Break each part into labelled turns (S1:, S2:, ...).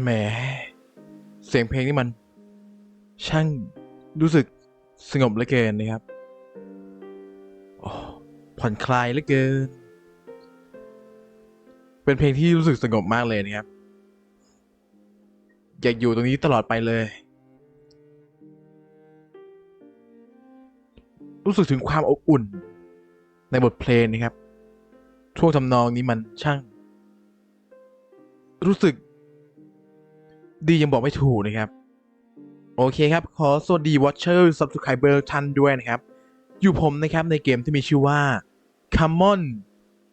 S1: แหม เสียงเพลงนี่มัน ช่างรู้สึกสงบเหลือเกินนะครับผ่อนคลายเหลือเกิน เป็นเพลงที่รู้สึกสงบมากเลยนะครับ อยากอยู่ตรงนี้ตลอดไปเลย รู้สึกถึงความอบอุ่น ในบทเพลงนะครับช่วงทำนองนี้มันช่าง รู้สึก ดียังบอกไม่ถูกนะครับ โอเคครับขอสวัสดี Watcher Subscriber ท่านด้วยนะครับ อยู่ผมนะครับในเกมที่มีชื่อว่า Common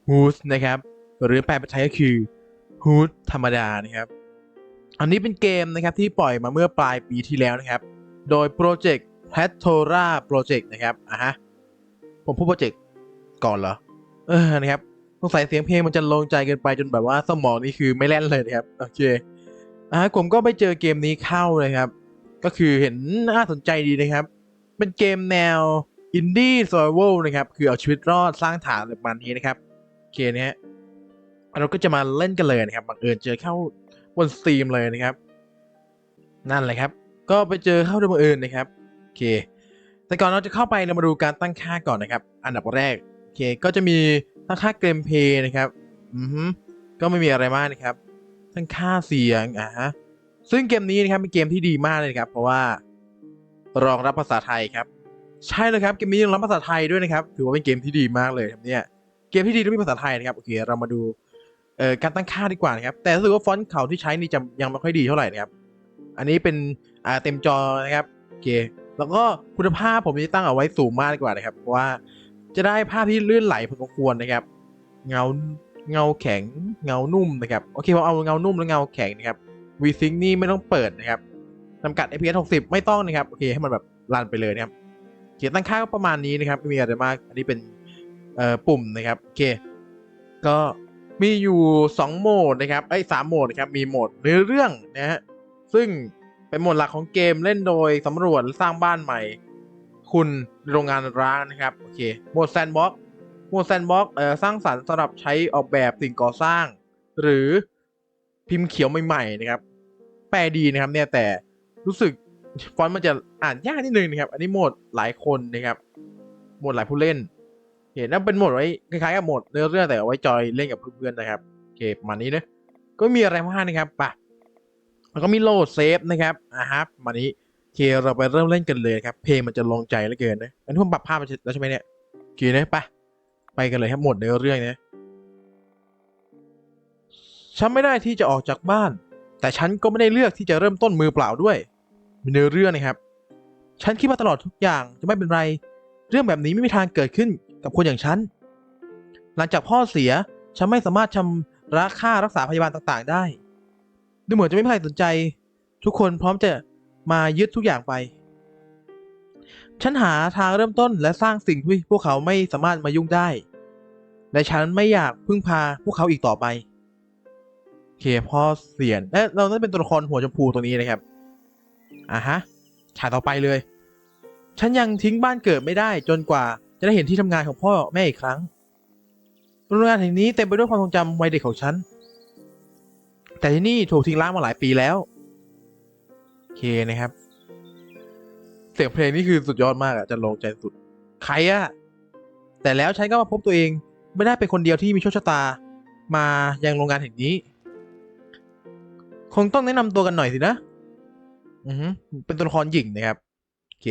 S1: Hood นะครับ หรือแปลเป็นไทยก็คือ Hood ธรรมดานะครับ อันนี้เป็นเกมนะครับที่ปล่อยมาเมื่อปลายปีที่แล้วนะครับ โดยโปรเจกต์ p l a t o r a Project นะครับอะฮะผมพูดโปรเจกต์ก่อนเหรอ เออนะครับสงสัยเสียงเพลงมันจะลงใจเกินไปจนแบบว่าสมองนี่คือไม่แล่นเลยนะครับ โอเค อ่าผมก็ไปเจอเกมนี้เข้าเลยครับ ก็คือเห็นน่าสนใจดีนะครับ เป็นเกมแนวอินดี้ซอ v เวลนะครับ คือเอาชีวิตรอดสร้างฐานอะไรประมาณนี้นะครับโอเคนะฮะเราก็จะมาเล่นกันเลยนะครับบังเอิญเจอเข้าบนสตรีมเลยนะครับ นั่นแหละครับ ก็ไปเจอเข้าโดยบังเอิญนะครับโอเค แต่ก่อนเราจะเข้าไปเรามาดูการตั้งค่าก่อนนะครับ อันดับแรกโอเคก็จะมีตั้งค่าเกมเพย์นะครับ อือฮึก็ไม่มีอะไรมากนะครับ ทั้งค่าเสียงอะฮะซึ่งเกมนี้นะครับเป็นเกมที่ดีมากเลยครับเพราะว่ารองรับภาษาไทยครับ ใช่เลยครับเกมนี้รองรับภาษาไทยด้วยนะครับ ถือว่าเป็นเกมที่ดีมากเลยครับเนี่ยเกมที่ดีต้องมีภาษาไทยนะครับโอเคเรามาดูเอ่อการตั้งค่าดีกว่านะครับ แต่รู้สึกว่าฟอนต์เขาที่ใช้นี่จะยังไม่ค่อยดีเท่าไหร่นะครับ อันนี้เป็นอ่าเต็มจอนะครับโอเคแล้วก็คุณภาพผมจะตั้งเอาไว้สูงมากดีกว่านะครับเพราะว่าจะได้ภาพที่ลื่นไหลพอสมควรนะครับ เงา เงาแข็งเงานุ่มนะครับโอเคผมเอาเงานุ่มและเงาแข็งนะครับ VSync นี่ไม่ต้องเปิดนะครับจำกัด FPS 60 ไม่ต้องนะครับโอเคให้มันแบบรันไปเลยนะครับเขียนตั้งค่าก็ประมาณนี้นะครับไม่มีอะไรมากอันนี้เป็นเอ่อปุ่มนะครับโอเค ก็มีอยู่ 2 โหมดนะครับไอ้สามโหมดนะครับมีโหมดเนื้อเรื่องนะฮะซึ่งเป็นโหมดหลักของเกมเล่นโดยสำรวจสร้างบ้านใหม่ คุณโรงงานร้างนะครับโอเคโหมดแซนบ็อกโหมดแซนบ็อกเอ่อสร้างสรรค์สำหรับใช้ออกแบบสิ่งก่อสร้าง หรือพิมพ์เขียวใหม่ๆนะครับ แปลดีนะครับเนี่ยแต่รู้สึกฟอนต์มันจะอ่านยากนิดนึงนะครับ อันนี้โหมดหลายคนนะครับ โหมดหลายผู้เล่น เห็นนั่นเป็นโหมดไว้คล้ายๆกับโหมดเนื้อเรื่องแต่เอาไว้จอยเล่นกับเพื่อนๆนะครับโอเคประมาณนี้นะก็มีอะไรมากนะครับไปะแล้วก็มีโหลดเซฟนะครับอะฮะประมานี้โอเคเราไปเริ่มเล่นกันเลยครับ เพลงมันจะลงใจเหลือเกินนะอันนี้ผมปรับภาพมาแล้วใช่ไหมเนี่ยโอเคนะไปะ ไปกันเลยครับหมดเนื้อเรื่องนะฉันไม่ได้ที่จะออกจากบ้าน แต่ฉันก็ไม่ได้เลือกที่จะเริ่มต้นมือเปล่าด้วยเนื้อเรื่องนะครับ ฉันคิดมาตลอดทุกอย่างจะไม่เป็นไร เรื่องแบบนี้ไม่มีทางเกิดขึ้นกับคนอย่างฉัน หลังจากพ่อเสียฉันไม่สามารถชำระค่ารักษาพยาบาลต่างๆ ได้ ดูเหมือนจะไม่มีใครสนใจ ทุกคนพร้อมจะมายึดทุกอย่างไป ฉันหาทางเริ่มต้นและสร้างสิ่งที่พวกเขาไม่สามารถมายุ่งได้ และฉันไม่อยากพึ่งพาพวกเขาอีกต่อไปโอเคพ่อเสียนเอ๊ะเราต้องเป็นตัวละครหัวชมพูตรงนี้นะครับอะฮะฉากต่อไปเลย ฉันยังทิ้งบ้านเกิดไม่ได้จนกว่าจะได้เห็นที่ทำงานของพ่อแม่อีกครั้งโรงงานแห่งนี้เต็มไปด้วยความทรงจำวัยเด็กของฉัน แต่ที่นี่ถูกทิ้งร้างมาหลายปีแล้วโอเคนะครับเสียงเพลงนี่คือสุดยอดมากอะจะลงใจสุด ใครอะแต่แล้วฉันก็มาพบตัวเอง ไม่ได้เป็นคนเดียวที่มีโชคชะตา มายังโรงงานแห่งนี้ คงต้องแนะนำตัวกันหน่อยสินะ อือเป็นตัวละครหญิงนะครับ โอเค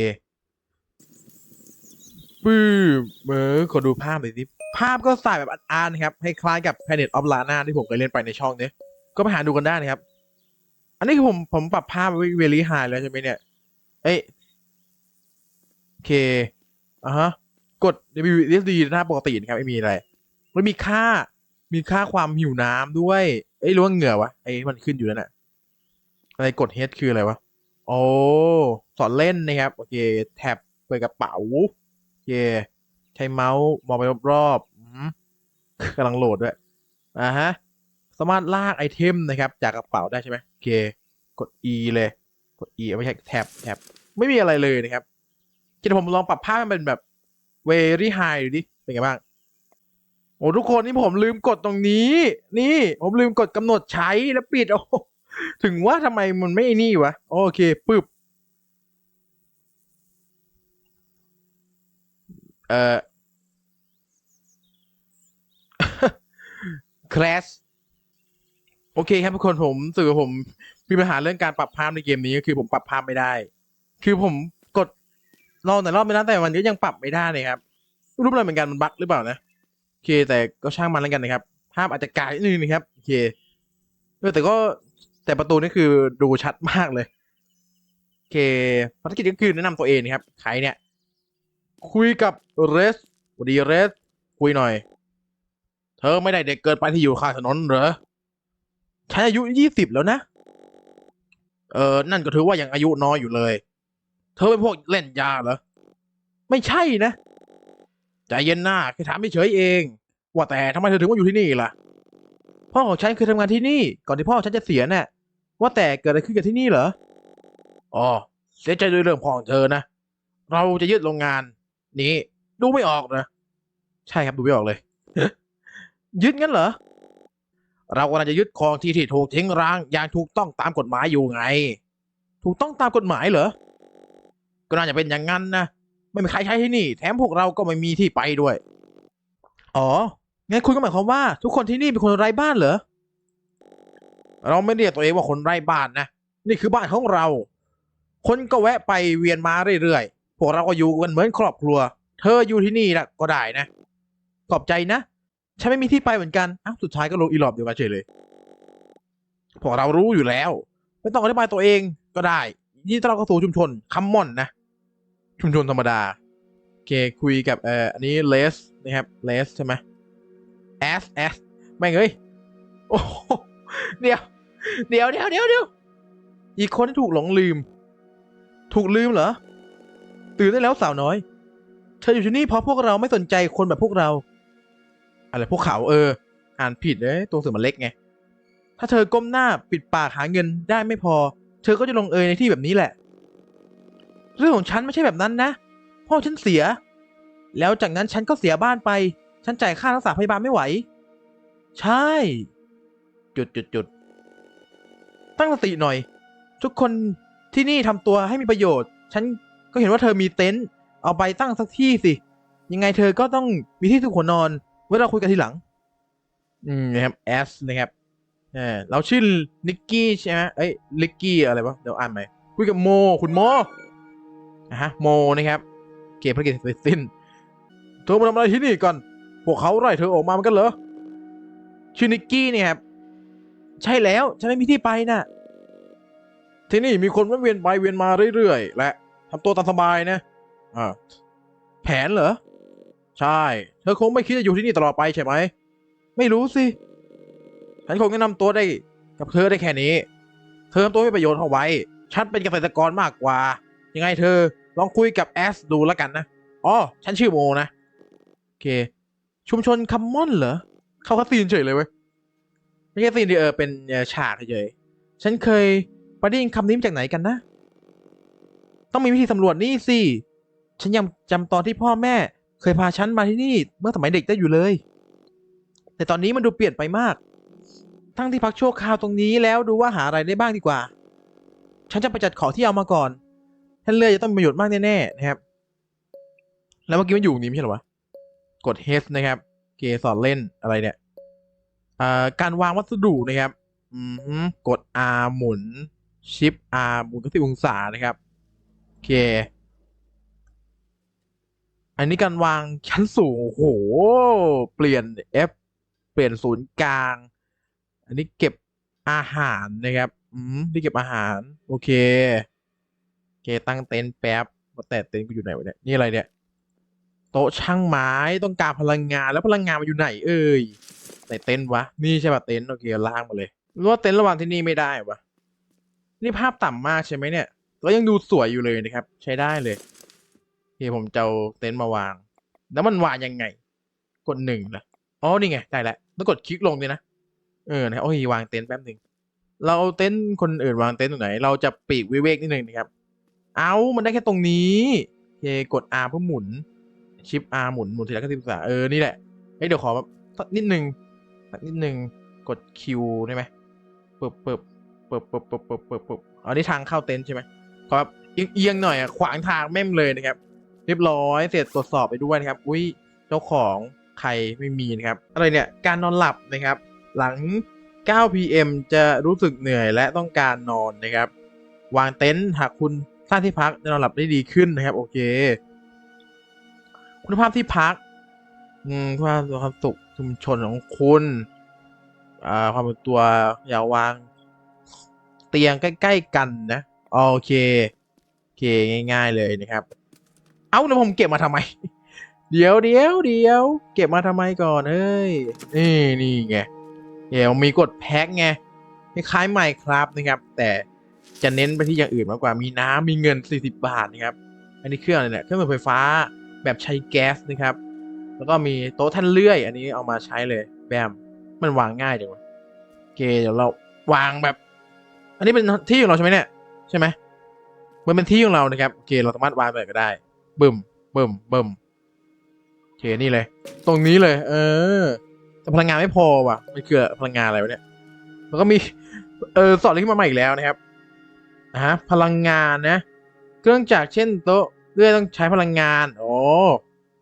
S1: ปื้มเออขอดูภาพหน่อยสิภาพก็สายแบบอาร์นะครับให้คล้ายกับ Planet of Lana ที่ผมเคยเล่นไปในช่องเนี้ยก็ไปหาดูกันได้นะครับ อันนี้คือผมผมปรับภาพไว้เวลี่ไฮแล้วใช่ไหมเนี่ย เอ้ยโอเคอะฮะ กด WSD หน้าปกตินะครับ ไม่มีอะไร มันมีค่า มีค่าความหิวน้ำด้วยเอ้ยหรือว่าเหงื่อวะไอ้มันขึ้นอยู่นั่นน่ะอะไรกด H คืออะไรวะโอ้สอนเล่นนะครับ โอเค แท็บเปิดกระเป๋าโอเคใช้เมาส์มองไปรอบๆอืมกำลังโหลดด้วยอ่าฮะสามารถลากไอเทมนะครับ จากกระเป๋าได้ใช่ไหมโอเค กด E เลย กด E ไม่ใช่แท็บแท็บไม่มีอะไรเลยนะครับคิดว่ผมลองปรับภาพให้มันเป็นแบบ very high ดูดิ เป็นไงบ้าง โอ้ทุกคนนี่ผมลืมกดตรงนี้ นี่ผมลืมกดกำหนดใช้แล้วปิดโอ้ถึงว่าทำไมมันไม่นี่วะ โอเคปึ๊บเอ่อ crash โอเคครับทุกคนผมสึกว่าผมมีปัญหาเรื่องการปรับภาพในเกมนี้ก็คือผมปรับภาพไม่ได้ คือผมกดลองแต่รอบไม่ได้แต่มันก็ยังปรับไม่ได้เลยครับ รู้อะไรเหมือนกันมันบั๊กหรือเปล่านะ โอเคแต่ก็ช่างมันแล้วกันนะครับ ภาพอาจจะกายนิดนึงนะครับ โอเคแต่ก็แต่ประตูนี่คือดูชัดมากเลย โอเคภารกิจก็คือแนะนำตัวเองนะครับ ใครเนี่ย คุยกับเรสสวัสดีเรส คุยหน่อย เธอไม่ได้เด็กเกินไปที่อยู่ข้างถนนเหรอฉันอายุยี่สิบแล้วนะ เออนั่นก็ถือว่ายังอายุน้อยอยู่เลย เธอเป็นพวกเล่นยาเหรอ ไม่ใช่นะ ใจเย็นหน้าแค่ถามไม่เฉยเอง ว่าแต่ทำไมเธอถึงมาอยู่ที่นี่ล่ะ พ่อของฉันเคยทำงานที่นี่ ก่อนที่พ่อฉันจะเสียน่ะ ว่าแต่เกิดอะไรขึ้นกับที่นี่เหรอ อ๋อ เสียใจด้วยเรื่องพ่อของเธอนะ เราจะยึดโรงงาน นี้ ดูไม่ออกนะ ใช่ครับดูไม่ออกเลย ยึดงั้นเหรอ เรากำลังจะยึดครองที่ที่ถูกทิ้งร้าง อย่างถูกต้องตามกฎหมายอยู่ไง ถูกต้องตามกฎหมายเหรอ ก็น่าจะเป็นอย่างนั้นนะ ไม่มีใครใช้ที่นี่ แถมพวกเราก็ไม่มีที่ไปด้วย อ๋อ งั้นคุณก็หมายความว่า ทุกคนที่นี่เป็นคนไร้บ้านเหรอ เราไม่เรียกตัวเองว่าคนไร้บ้านนะ นี่คือบ้านของเรา คนก็แวะไปเวียนมาเรื่อยๆ พวกเราก็อยู่กันเหมือนครอบครัว เธออยู่ที่นี่นะก็ได้นะ ขอบใจนะ ฉันไม่มีที่ไปเหมือนกันอ้าวสุดท้ายก็ลงอีหลอบเดียวกันเฉยเลย พวกเรารู้อยู่แล้ว ไม่ต้องอธิบายตัวเองก็ได้ นี่เราก็สู่ชุมชนคัมมอนนะ ชุมชนธรรมดาโอเคคุยกับเอ่ออันนี้เลสนะครับเลสใช่ไหมแอสแอสแม่งเอ้ยโอ้เดี๋ยวเดี๋ยวเดี๋ยวเดี๋ยวเดี๋ยวอีกคนที่ถูกหลงลืม ถูกลืมเหรอ ตื่นได้แล้วสาวน้อย เธออยู่ที่นี่เพราะพวกเราไม่สนใจคนแบบพวกเรา อะไรพวกเขาเออ อ่านผิดเลยตัวสือมันเล็กไง ถ้าเธอก้มหน้าปิดปากหาเงินได้ไม่พอ เธอก็จะลงเอยในที่แบบนี้แหละ เรื่องของฉันไม่ใช่แบบนั้นนะ พ่อฉันเสีย แล้วจากนั้นฉันก็เสียบ้านไป ฉันจ่ายค่ารักษาพยาบาลไม่ไหว ใช่ จุดจุดจุดตั้งสติหน่อย ทุกคนที่นี่ทำตัวให้มีประโยชน์ ฉันก็เห็นว่าเธอมีเต็นท์เอาไปตั้งสักที่สิ ยังไงเธอก็ต้องมีที่สุขหัวนอนไว้เราคุยกันทีหลัง อืมนะครับแอสนะครับเออเราชื่อนิกกี้ใช่ไหมเอ้ยลิกกี้อะไรวะเดี๋ยวอ่านใหม่คุยกับโม คุณโม นะฮะโมนะครับเก็บภารกิจเสร็จสิ้นเธอมาทำอะไรที่นี่ก่อน พวกเขาไล่เธอออกมาเหมือนกันเหรอชื่อนิกกี้เนี่ยครับใช่แล้วฉันไม่มีที่ไปน่ะที่นี่มีคนวะเวียนไปเวียนมาเรื่อยๆ และทำตัวตามสบายนะอ่าแผนเหรอ ใช่ เธอคงไม่คิดจะอยู่ที่นี่ตลอดไปใช่ไหม ไม่รู้สิ ฉันคงแนะนำตัวได้กับเธอได้แค่นี้ เธอทำตัวไม่ประโยชน์เอาไว้ ฉันเป็นเกษตรกรมากกว่า ยังไงเธอลองคุยกับแอสดูแล้วกันนะ อ๋อ ฉันชื่อโมนะ โอเค ชุมชนคัมมอนเหรอ เข้าคัสซีนเฉยเลยเว้ย ไม่ใช่ซีนดีเออเป็นฉากเฉย ฉันเคยไปได้ยินคำนี้มาจากไหนกันนะ ต้องมีวิธีสำรวจนี่สิ ฉันยังจำตอนที่พ่อแม่ เคยพาฉันมาที่นี่ เมื่อสมัยเด็กได้อยู่เลย แต่ตอนนี้มันดูเปลี่ยนไปมาก ทั้งที่พักชั่วคราวตรงนี้แล้วดูว่าหาอะไรได้บ้างดีกว่า ฉันจะไปจัดของที่เอามาก่อน ท่านเลือจะต้องมีประโยชน์มากแน่ๆนะครับ แล้วเมื่อกี้มันอยู่ตรงนี้ไม่ใช่หรอวะ กด H นะครับ เกสอนเล่นอะไรเนี่ยอ่าการวางวัสดุนะครับอืมฮึกด R หมุนชิป R หมุนก็สิบองศานะครับโอเค อันนี้การวางชั้นสูง โอ้โห เปลี่ยน F เปลี่ยนศูนย์กลาง อันนี้เก็บอาหารนะครับ อืมที่เก็บอาหาร โอเค เคตั้งเต็นท์แป๊บว่าแต่เต็นท์กูอยู่ไหนวะเนี่ยนี่อะไรเนี่ยโต๊ะช่างไม้ต้องการพลังงานแล้วพลังงานมันอยู่ไหน เอ่ยไหนเต็นท์วะนี่ใช่ป่ะเต็นท์โอเคลากมาเลยรือว่าเต็นท์ระหว่างที่นี่ไม่ได้วะนี่ภาพต่ำมากใช่ไหมเนี่ยก็ยังดูสวยอยู่เลยนะครับ ใช้ได้เลยโอเคผมจะเอาเต็นท์มาวาง แล้วมันวางยังไง กดหนึ่งนะอ๋อนี่ไงได้แล้วต้องกดคลิกลงเลยนะเออนะโอ้ยวางเต็นท์แป๊บหนึ่งเราเอาเต็นท์คนอื่นวางเต็นท์ตรงไหน เราจะปีกวิเวกนิดนึงนะครับ เอามันได้แค่ตรงนี้เคกด R เพื่อหมุน ชิป R หมุน หมุนทีละก็สิบองศาเออ นี่แหละ เฮ้ย เดี๋ยวขอสักนิดนึงสักนิดนึง กด Q ได้ไหมเปึ๊บปึ๊บเปิบเปิบเปิบเปิบเปิบเปิบอันนี้ทางเข้าเต็นท์ใช่ไหมครับเอียงเอียงหน่อยอะขวางทางแม่มเลยนะครับ เรียบร้อย เสร็จตรวจสอบไปด้วยนะครับ อุ้ย เจ้าของใครไม่มีนะครับ อะไรเนี่ย การนอนหลับนะครับ หลัง 9 pm จะรู้สึกเหนื่อยและต้องการนอนนะครับ วางเต็นท์หากคุณ สร้างที่พักจะนอนหลับได้ดีขึ้นนะครับ โอเค คุณภาพที่พัก อืมคุณภาพความสุขชุมชนของคุณอ่าความเป็นตัวอย่าวาง เตียงใกล้ ๆ กันนะโอเคโอเคง่าย ๆ เลยนะครับ เอ้าแล้วผมเก็บมาทำไม เดี๋ยวเดี๋ยวเดี๋ยวเก็บมาทำไมก่อนเอ้ยนี่นี่ไงเดี๋ยวมีกดแพ็คไงคล้ายๆใหม่ครับนะครับ แต่ จะเน้นไปที่อย่างอื่นมากกว่ามีน้ำมีเงิน 40 บาทนะครับ อันนี้เครื่องอะไรเนี่ยเครื่องมือไฟฟ้าแบบใช้แก๊สนะครับ แล้วก็มีโต๊ะท่านเลื่อย อันนี้เอามาใช้เลยแบมมันวางง่ายจังวะโอเคเดี๋ยวเราวางแบบ อันนี้เป็นที่ของเราใช่ไหมเนี่ยใช่ไหมมันเป็นที่ของเรานะครับโอเคเราสามารถวางแบบก็ได้บึมบึมบึมโอเคนี่เลย ตรงนี้เลย เออแต่พลังงานไม่พอว่ะมันคือพลังงานอะไรวะเนี่ยแล้วก็มีเออสอนอะไรขึ้นมาใหม่อีกแล้วนะครับ อ่าฮะพลังงานนะ เครื่องจักรเช่นโต๊ะเลื่อยต้องใช้พลังงานโอ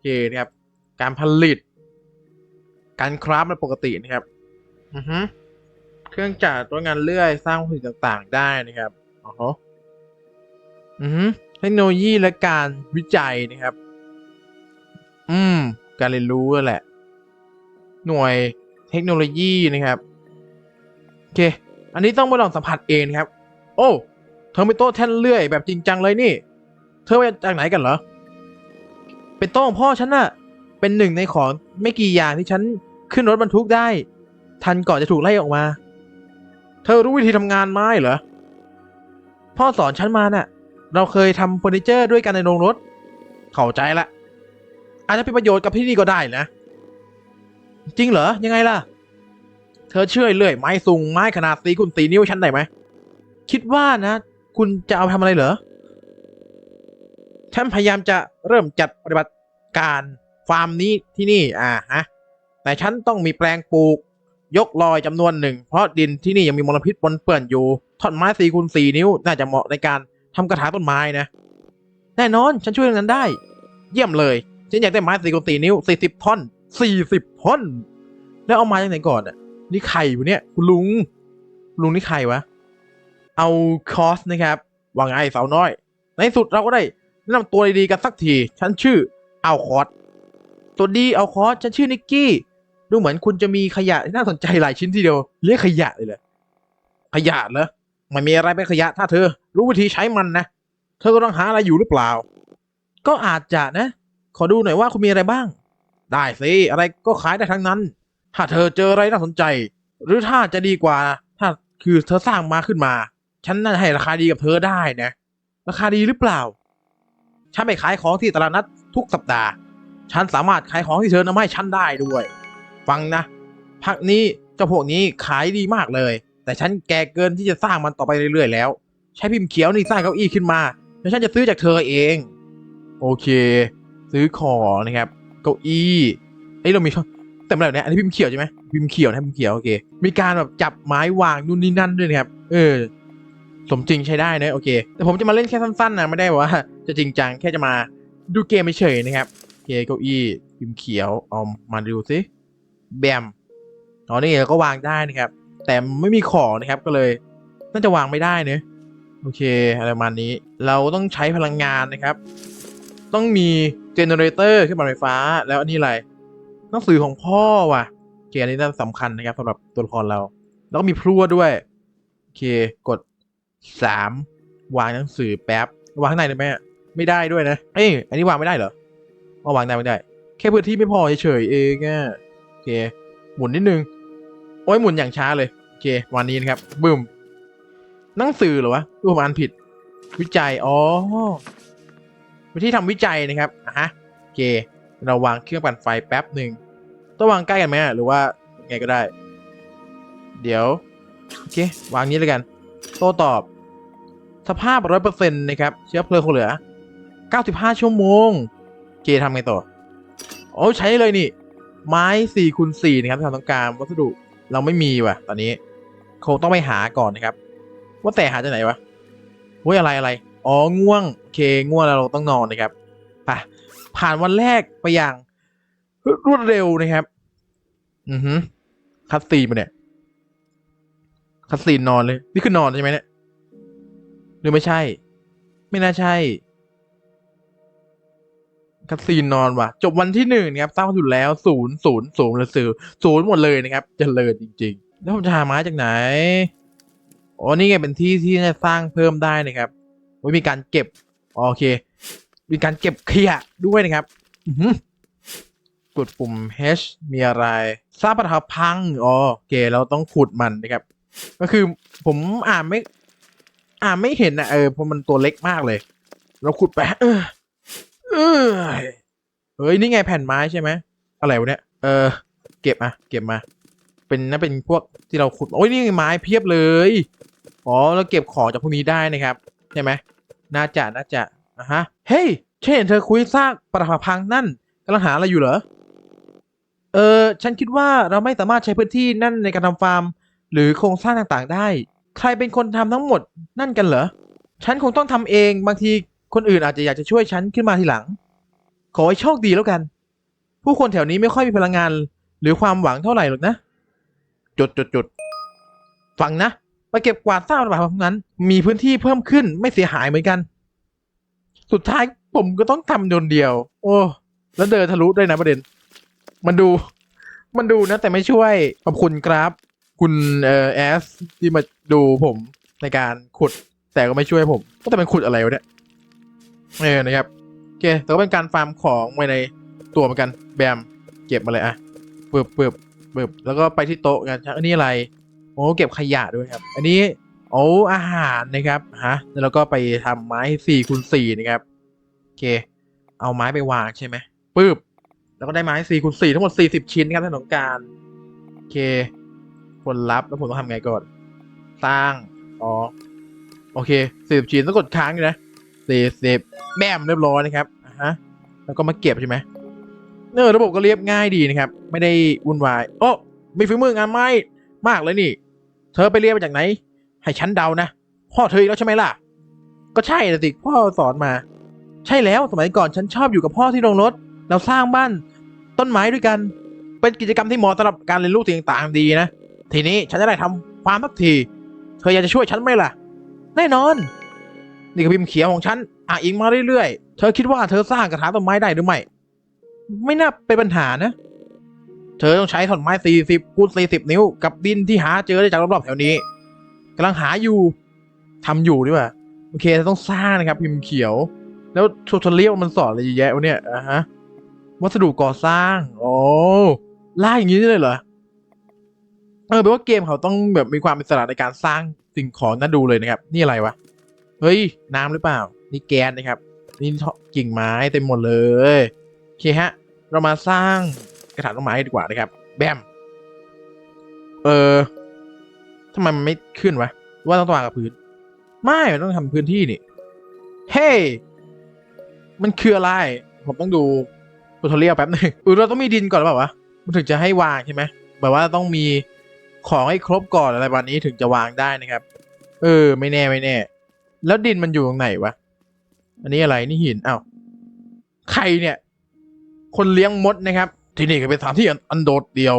S1: เคนะครับ การผลิต การคราฟเป็นปกตินะครับอือฮึเครื่องจักรตัวงานเลื่อยสร้างผลิตต่างๆ ได้นะครับอ๋ออือฮึเทคโนโลยีและการวิจัยนะครับ อืม การเรียนรู้นั่นแหละ หน่วยเทคโนโลยีนะครับ โอเค อันนี้ต้องไปลองสัมผัสเองนะครับ โอ้ ธอเป็นโต๊ะแท่นเลื่อยแบบจริงจังเลยนี่ เธอมาจากไหนกันเหรอ เป็นโต๊ะของพ่อฉันน่ะ เป็นหนึ่งในของไม่กี่อย่างที่ฉันขึ้นรถบรรทุกได้ ทันก่อนจะถูกไล่ออกมา เธอรู้วิธีทำงานไหมเหรอ พ่อสอนฉันมาน่ะ เราเคยทำเฟอร์นิเจอร์ด้วยกันในโรงรถ เข้าใจละ อาจจะเป็นประโยชน์กับที่นี่ก็ได้นะ จริงเหรอ ยังไงล่ะ เธอเชื่อเลื่อยไม้สูงไม้ขนาดตีคุณตีนิ้วฉันได้ไหม คิดว่านะ คุณจะเอาทำอะไรเหรอ ฉันพยายามจะเริ่มจัดปฏิบัติการฟาร์มนี้ที่นี่ อ่าฮะ แต่ฉันต้องมีแปลงปลูก ยกลอยจำนวนหนึ่ง เพราะดินที่นี่ยังมีมลพิษปนเปื้อนอยู่ ท่อนไม้สี่คูณสี่นิ้ว น่าจะเหมาะในการทำกระถางต้นไม้นะ แน่นอน ฉันช่วยเรื่องนั้นได้ เยี่ยมเลย ฉันอยากได้ไม้สี่คูณสี่นิ้วสี่สิบท่อนสี่สิบท่อน แล้วเอามาจากไหนก่อนอะ นี่ใครวะเนี่ย คุณลุง ลุงนี่ใครวะ เอาคอสนะครับว่าไงสาวน้อย ในสุดเราก็ได้แนะนำตัวดีๆกันสักที ฉันชื่อเอาคอสตัวดีเอาคอสฉันชื่อนิกกี้ ดูเหมือนคุณจะมีขยะที่น่าสนใจหลายชิ้นทีเดียวเรียกขยะเลยเหรอขยะเหรอไม่มีอะไรเป็นขยะถ้าเธอ รู้วิธีใช้มันนะ เธอก็ต้องหาอะไรอยู่หรือเปล่า ก็อาจจะนะ ขอดูหน่อยว่าคุณมีอะไรบ้าง ได้สิอะไรก็ขายได้ทั้งนั้น ถ้าเธอเจออะไรน่าสนใจ หรือถ้าจะดีกว่าถ้าคือเธอสร้างมาขึ้นมา ฉันน่าจะให้ราคาดีกับเธอได้นะ ราคาดีหรือเปล่า ฉันไปขายของที่ตลาดนัดทุกสัปดาห์ ฉันสามารถขายของที่เธอนำมาให้ฉันได้ด้วย ฟังนะพักนี้เจ้าพวกนี้ขายดีมากเลย แต่ฉันแก่เกินที่จะสร้างมันต่อไปเรื่อยๆแล้ว ใช้พิมพ์เขียวนี่สร้างเก้าอี้ขึ้นมาแล้วฉันจะซื้อจากเธอเอง โอเค ซื้อของนะครับเก้าอี้เอ้ยเรามีช่อแต่เมื่อไหร่เนี่ยอันนี้พิมพ์เขียวใช่ไหมพิมพ์เขียวนะพิมพ์เขียวโอเคมีการแบบจับไม้วางนู่นนี่นั่นด้วยนะครับเออ สมจริงใช้ได้นะโอเค แต่ผมจะมาเล่นแค่สั้นๆนะไม่ได้ว่า จะจริงจังแค่จะมาดูเกมเฉยๆนะครับโอเคเก้าอี้พิมพ์เขียวเอามาดูสิแบมอ๋อนี่ก็วางได้นะครับ แต่ไม่มีของนะครับก็เลยน่าจะวางไม่ได้เนะโอเคอะไรประมาณนี้ เราต้องใช้พลังงานนะครับ ต้องมีเจเนเรเตอร์ขึ้นมาไฟฟ้า แล้วอันนี้อะไรหนังสือของพ่อว่ะโอเคอันนี้น่าสำคัญนะครับสำหรับตัวละครเรา แล้วก็มีพลั่วด้วยโอเค กด สามวางหนังสือแป๊บวางข้างในได้ไหมอะไม่ได้ด้วยนะเอ้ยอันนี้วางไม่ได้เหรอว่าวางได้ไม่ได้ แค่พื้นที่ไม่พอเฉยๆเองอะโอเคหมุนนิดนึงโอ้ยหมุนอย่างช้าเลยโอเควันนี้นะครับบึ้มหนังสือเหรอวะดูผมอ่านผิด วิจัยอ๋อวิธีทำวิจัยนะครับอะฮะโอเค เราวางเครื่องปั่นไฟแป๊บหนึ่งต้องวางใกล้กันไหมหรือว่าไงก็ได้ เดี๋ยวโอเควางนี้เลยกัน โต้ตอบ สภาพร้อยเปอร์เซ็นต์นะครับ เชื้อเพลิงคงเหลือ 95 ชั่วโมงเคทำไงต่อ โอ้ใช้เลยนี่ ไม้สี่คูณสี่นะครับที่เราต้องการวัสดุเราไม่มีว่ะ ตอนนี้ คงต้องไปหาก่อนนะครับ ว่าแต่หาจากไหนวะเฮ้ยอะไรอะไร อ๋อ ง่วง โอเค ง่วงแล้วเราต้องนอนนะครับไปผ่านวันแรกไปอย่าง รวดเร็วนะครับ อือฮึคัดซีมาเนี่ยคัดซีนนอนเลย นี่คือนอนใช่ไหมเนี่ย หรือไม่ใช่ ไม่น่าใช่คัดซีนนอนว่ะ จบวันที่หนึ่งนะครับสร้าสุดแล้วศูนย์ศูนย์ศูนย์เลยสื่อศูนย์หมดเลยนะครับเจริญจริง ๆ แล้วผมจะหาไม้จากไหนอ๋อนี่ไงเป็นที่ที่จะสร้างเพิ่มได้นะครับว่มีการเก็บโอเค มีการเก็บขยะด้วยนะครับอือหือกดปุ่ม H มีอะไรสร้างปะทาพังอ๋อโอเคเราต้องขุดมันนะครับ ก็คือผมอ่านไม่ อ่าไม่เห็นนะเออเพราะมันตัวเล็กมากเลย เราขุดไปเออเออเฮ้ยนี่ไงแผ่นไม้ใช่ไหมอะไรวะเนี่ยเออ เก็บมาเก็บมา เป็นน่าเป็นพวกที่เราขุดโอ้ยนี่ไงไม้เพียบเลยอ๋อเราเก็บของจากพวกนี้ได้นะครับใช่ไหมน่าจะน่าจะนะฮะเฮ้ยเช่นเธอคุยซากปรักพังนั่นกำลังหาอะไรอยู่เหรอเออฉันคิดว่าเราไม่สามารถใช้พื้นที่นั่นในการทำฟาร์ม หรือโครงสร้างต่างๆได้ ใครเป็นคนทำทั้งหมดนั่นกันเหรอ ฉันคงต้องทำเองบางทีคนอื่นอาจจะอยากจะช่วยฉันขึ้นมาทีหลัง ขอให้โชคดีแล้วกัน ผู้คนแถวนี้ไม่ค่อยมีพลังงาน หรือความหวังเท่าไหร่หรอกนะจุดจุดจุดฟังนะไปเก็บกวาดซากระบาดพวกนั้น มีพื้นที่เพิ่มขึ้นไม่เสียหายเหมือนกัน สุดท้ายผมก็ต้องทำโดนเดียว โอ้ แล้วเดินทะลุด้วยนะประเด็น มันดู มันดูนะแต่ไม่ช่วย ขอบคุณครับ คุณเอ่อแอสที่มาดูผมในการขุดแต่ก็ไม่ช่วยผม ก็แต่เป็นขุดอะไรวะเนี่ยเออนะครับโอเคแต่ก็เป็นการฟาร์มของไว้ในตัวเหมือนกันแบมเก็บมาเลยอะปึบปึบปึบแล้วก็ไปที่โต๊ะกันอันนี้อะไรโอ้เก็บขยะด้วยครับ อันนี้โอ้อาหารนะครับฮะแล้วก็ไปทำไม้สี่คูณสี่นะครับโอเค เอาไม้ไปวางใช่ไหมปึ๊บแล้วก็ได้ไม้สี่คูณสี่ทั้งหมดสี่สิบชิ้นครับท่านองการโอเค ผลลัพธ์แล้วผมต้องทำไงก่อน สร้างอ๋อโอเคสี่สิบชิ้นต้องกดค้างอยู่นะสี่สิบแบมเรียบร้อยนะครับฮะแล้วก็มาเก็บใช่ไหมเออระบบก็เรียบง่ายดีนะครับ ไม่ได้วุ่นวายโอ้มีฝีมืองานไม้มากเลยนี่ เธอไปเรียนมาจากไหน ให้ฉันเดานะพ่อเธออีกแล้วใช่ไหมล่ะ ก็ใช่นะสิพ่อสอนมา ใช่แล้วสมัยก่อนฉันชอบอยู่กับพ่อที่โรงรถ เราสร้างบ้านต้นไม้ด้วยกัน เป็นกิจกรรมที่เหมาะสำหรับการเรียนรู้สิ่งต่างๆดีนะ ทีนี้ฉันจะได้ทำฟาร์มสักที เธออยากจะช่วยฉันไหมล่ะ แน่นอน นี่คือพิมพ์เขียวของฉันอะอิงมาเรื่อยๆ เธอคิดว่าเธอสร้างกระถางต้นไม้ได้หรือไม่ ไม่น่าเป็นปัญหานะ เธอต้องใช้ท่อนไม้สี่สิบคูณสี่สิบนิ้ว กับดินที่หาเจอได้จากรอบๆแถวนี้กำลังหาอยู่ทำอยู่ดีกว่าโอเคต้องสร้างนะครับ พิมพ์เขียว แล้วทูทอเรียลมันสอนอะไรเยอะแยะวะเนี่ยอะฮะวัสดุก่อสร้าง โอ้ล่าอย่างนี้ได้เลยเหรอ เออแปลว่าเกมเขาต้องแบบมีความอิสระในการสร้างสิ่งของน่าดูเลยนะครับ นี่อะไรวะ เฮ้ย น้ำหรือเปล่า นี่แก๊สนะครับ นี่กิ่งไม้เต็มหมดเลยโอเคฮะ เรามาสร้างกระถางต้นไม้ดีกว่านะครับ แบม เออทำไมมันไม่ขึ้นวะ ว่าต้องวางกับพื้น ไม่มันต้องทำพื้นที่นี่ เฮ้ hey! มันคืออะไร ผมต้องดูทูทอเรียลแป๊บหนึงเออเราต้องมีดินก่อนหรือเปล่าวะ มันถึงจะให้วางใช่ไหมแบบว่าต้องมี ของให้ครบก่อนอะไรแบบนี้ถึงจะวางได้นะครับ เออ ไม่แน่ไม่แน่ แล้วดินมันอยู่ตรงไหนวะ อันนี้อะไรนี่หินอ้าวใครเนี่ย คนเลี้ยงมดนะครับ ที่นี่ก็เป็นสถานที่อันโดดเดี่ยว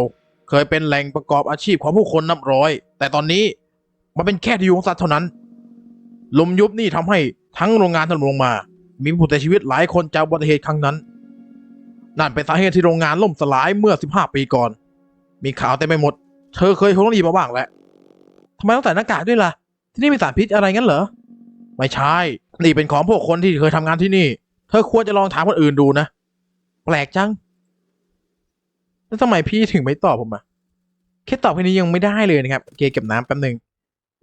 S1: เคยเป็นแหล่งประกอบอาชีพของผู้คนนับร้อย แต่ตอนนี้มันเป็นแค่ที่อยู่ของสัตว์เท่านั้น ลมยุบนี่ทำให้ทั้งโรงงานถล่มลงมา มีผู้เสียชีวิตหลายคนจากอุบัติเหตุครั้งนั้น นั่นเป็นสาเหตุที่โรงงานล่มสลายเมื่อ 15 ปีก่อน มีข่าวเต็มไปหมด เธอเคยคงต้องรีมาบ้างแหละทำไมต้องใส่หน้ากากด้วยล่ะ ที่นี่มีสารพิษอะไรงั้นเหรอ ไม่ใช่ นี่เป็นของพวกคนที่เคยทำงานที่นี่ เธอควรจะลองถามคนอื่นดูนะ แปลกจัง แล้วทำไมพี่ถึงไม่ตอบผมอะแค่ตอบแค่นี้ยังไม่ได้เลยนะครับเคเก็บน้ำแป๊บหนึ่ง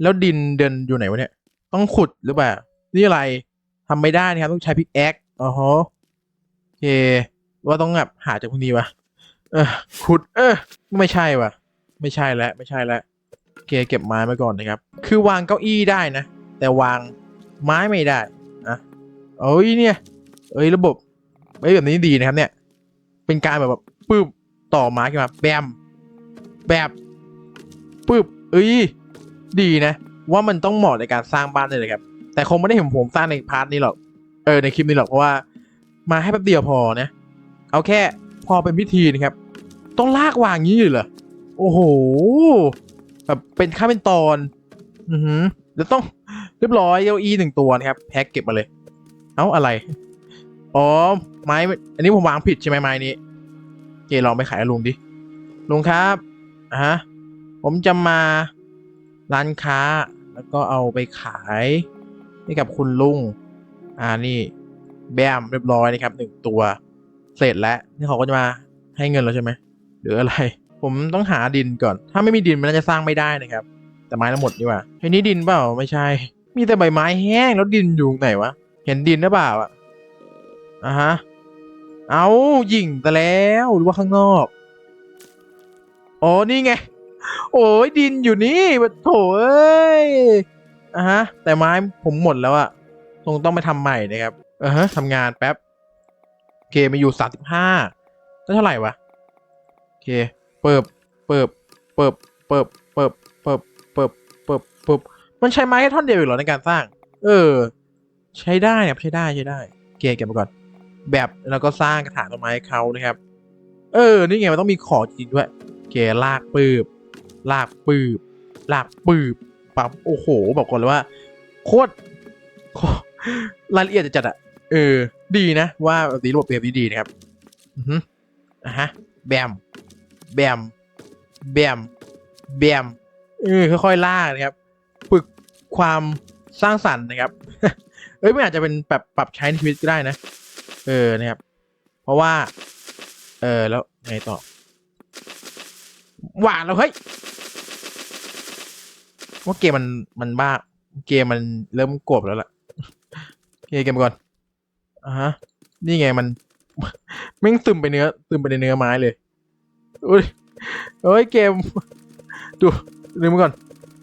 S1: แล้วดินเดินอยู่ไหนวะเนี่ย ต้องขุดหรือเปล่า นี่อะไรทำไม่ได้นะครับ ต้องใช้พิกแอคอ๋อฮะโอเคว่าต้องแบบหาจากพวกนี้วะเออขุด เออ ไม่ใช่วะ ไม่ใช่แล้วไม่ใช่แล้วเคเก็บไม้ไว้ก่อนนะครับ คือวางเก้าอี้ได้นะ แต่วางไม้ไม่ได้อะเอ้ยเนี่ย เอ้ยระบบเอ้ยแบบนี้ดีนะครับ เนี่ย เป็นการแบบแบบปึ๊บต่อไม้ขึ้นมาแบมแบบปึ๊บเอ้ยดีนะ ว่ามันต้องเหมาะในการสร้างบ้านเลยนะครับ แต่คงไม่ได้เห็นผมสร้างในพาร์ทนี้หรอกเออในคลิปนี้หรอกเพราะว่า มาให้แป๊บเดียวพอนะ เอาแค่พอเป็นพิธีนะครับ ต้องลากวางงี้เลยเหรอ โอ้โห แบบเป็นค่าเป็นตอน อือหือเดี๋ยวต้องเรียบร้อยเก้าอี้หนึ่งตัวนะครับแพ็คเก็บมาเลย เอ้าอะไร อ๋อ ไม้ อันนี้ผมวางผิดใช่ไหมไม้นี้เคลองไปขายลุงดิ ลุงครับอะฮะ ผมจะมาร้านค้า แล้วก็เอาไปขายให้กับคุณลุง อ่านี่ แบมเรียบร้อยนะครับหนึ่งตัว เสร็จแล้ว นี่เขาก็จะมาให้เงินเราใช่ไหมหรืออะไร ผมต้องหาดินก่อน ถ้าไม่มีดินมันน่าจะสร้างไม่ได้นะครับ แต่ไม้ทั้งหมดนี่ว่าเฮ้ยนี่ดินเปล่าไม่ใช่ มีแต่ใบไม้แห้งแล้วดินอยู่ไหนวะ เห็นดินหรือเปล่าอะอะฮะ เอายิงแต่แล้วหรือว่าข้างนอกอ๋อนี่ไง โอ้ยดินอยู่นี่โถเอ้ยอะฮะ แต่ไม้ผมหมดแล้วอะคงต้องไปทำใหม่นะครับเออฮะทำงานแป๊บโอเคมาอยู่สามสิบห้าได้เท่าไหร่วะโอเค เปิบเปิบเปิบเปิบเปิบเปิบเปิบเปิบเปิบมันใช้ไม้แค่ท่อนเดียวอยู่เหรอในการสร้าง เออ ใช้ได้ครับใช้ได้ใช้ได้โอเคเก็บมาก่อน แบบแล้วก็สร้างกระถางต้นไม้เขานะครับ เออ นี่ไงมันต้องมีขอจริงด้วยโอเคลากปืบลากปืบลากปืบปั๊บโอ้โห บอกก่อนเลยว่า โคตรรายละเอียดจัดอะเออ ดีนะ ว่าแบบนี้ระบบเกมนี้ดีนะครับ อือฮึอะฮะ แบม แบม แบม แบมเออค่อยๆลากนะครับฝึกความสร้างสรรค์นะครับ เอ้ยไม่อาจจะเป็นแบบปรับใช้ในชีวิตก็ได้นะ เออนะครับ เพราะว่า เออแล้วไงต่อ หวานแล้วเฮ้ยว่าเกมมันมันบ้า เกมมันเริ่มโกรธแล้วล่ะเคเกมก่อนอ่าฮะ นี่ไงมันแม่งซึมไปเนื้อซึมไปในเนื้อไม้เลย อุ้ยเอ้ยเกม ดูดูมันก่อน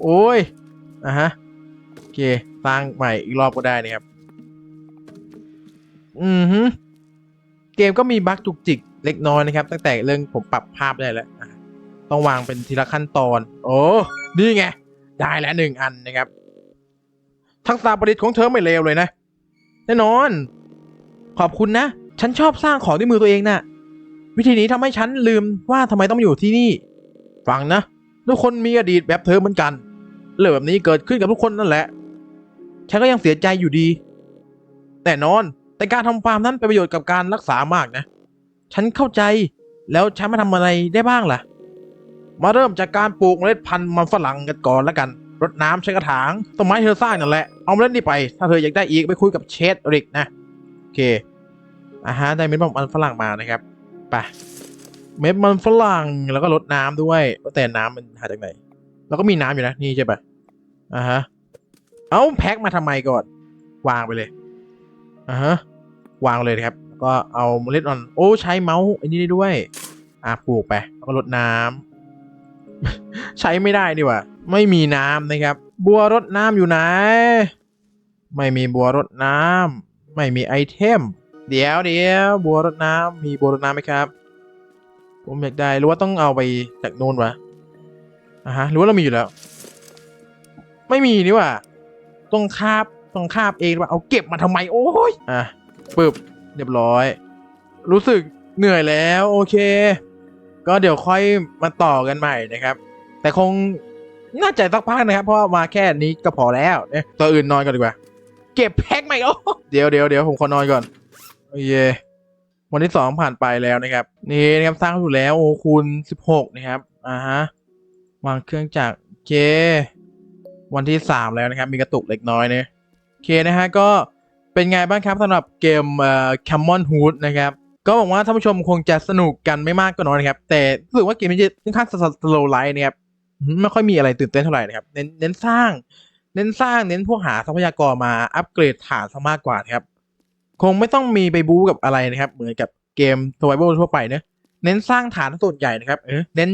S1: โอ้ยอะฮะโอเคสร้างใหม่อีกรอบก็ได้นะครับ อือฮึเกมก็มีบั๊กจุกจิกเล็กน้อยนะครับ ตั้งแต่เรื่องผมปรับภาพได้แล้ว ต้องวางเป็นทีละขั้นตอน โอ้นี่ไง ได้แล้วหนึ่งอันนะครับ ทักษะประดิษฐ์ของเธอไม่เลวเลยนะ แน่นอน ขอบคุณนะ ฉันชอบสร้างของด้วยมือตัวเองนะ่ะ วิธีนี้ทำให้ฉันลืมว่าทำไมต้องอยู่ที่นี่ ฟังนะ ทุกคนมีอดีตแบบเธอเหมือนกัน เรื่องแบบนี้เกิดขึ้นกับทุกคนนั่นแหละ ฉันก็ยังเสียใจอยู่ดี แน่นอน แต่การทำฟาร์มนั้นเป็นประโยชน์กับการรักษามากนะ ฉันเข้าใจแล้วฉันมาทำอะไรได้บ้างล่ะ มาเริ่มจากการปลูกเมล็ดพันธุ์มันฝรั่งกันก่อนแล้วกันรดน้ำใช้กระถางต้นไม้เธอสร้างนั่นแหละ เอาเมล็ดนี้ไป ถ้าเธออยากได้อีกไปคุยกับเชดริกนะ โอเคอ่าฮะได้เม็ดมันฝรั่งมานะครับ ไปเม็ดมันฝรั่งแล้วก็รดน้ำด้วยแต่น้ำมันหาจากไหน แล้วก็มีน้ำอยู่นะนี่ใช่ปะอ่าฮะเอาแพ็คมาทำไมก่อน วางไปเลยอ่าฮะวางเลยครับแล้วก็เอาเมล็ดอ่อน โอ้ใช้เมาส์อ้นี่ได้ด้วยอะปลูกไปแล้วก็รดน้ำใช้ไม่ได้ดีกว่าไม่มีน้ำนะครับ บัวรดน้ำอยู่ไหน ไม่มีบัวรดน้ำไม่มีไอเทม เดี๋ยวเดี๋ยวบัวรดน้ำมีบัวรดน้ำไหมครับ ผมอยากได้หรือว่าต้องเอาไปจากโน่นวะอะฮะหรือว่าเรามีอยู่แล้ว ไม่มีนี่ว่าต้องคาบต้องคาบเองว่าเอาเก็บมาทำไมโอ้ยอะปึ๊บเรียบร้อย รู้สึกเหนื่อยแล้วโอเค ก็เดี๋ยวค่อยมาต่อกันใหม่นะครับ แต่คงน่าจะสักพักนะครับ เพราะามาแค่นี้ก็พอแล้วเนี่ยตัวอื่นนอนก่อนดีกว่า เก็บแพ็คใหม่โอ้เดี๋ยวเดี๋ยวเดี๋ยวผมขอนอนก่อน โอเควันที่สองผ่านไปแล้วนะครับ นี่นะครับสร้างถูกแล้วโอ้คูณสิบหกนะครับอ่าฮะวางเครื่องจักรเค วันที่สามแล้วนะครับ มีกระตุกเล็กน้อยเนี่ยเคนะฮะก็เป็นไงบ้างครับสำหรับเกมเอ่อ Common Hood นะครับก็หวังว่าท่านผู้ชมคงจะสนุกกันไม่มากก็น้อยนะครับ แต่รู้สึกว่าเกมนี้จะค่อนข้างสโลไลท์นะครับไม่ค่อยมีอะไรตื่นเต้นเท่าไหร่นะครับ เน้นเน้นสร้าง เน้นสร้างเน้นพวกหาทรัพยากรมาอัปเกรดฐานซะมากกว่าครับ คงไม่ต้องมีไปบู๊กับอะไรนะครับ เหมือนกับเกม survival ทั่วไปเนะเน้นสร้างฐานส่วนใหญ่นะครับเออเน้น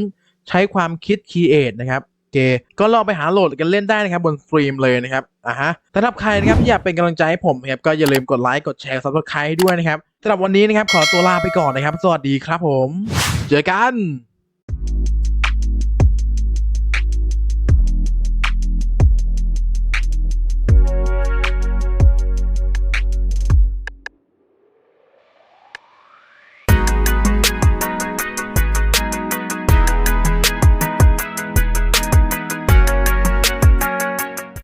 S1: ใช้ความคิด create นะครับโอเคก็ลองไปหาโหลดกันเล่นได้นะครับบนสตรีมเลยนะครับอะฮะสำหรับใครนะครับที่อยากเป็นกำลังใจให้ผมนะครับก็อย่าลืมกดไลค์กดแชร์ subscribe ด้วยนะครับสำหรับวันนี้นะครับขอตัวลาไปก่อนนะครับ สวัสดีครับผม เจอกัน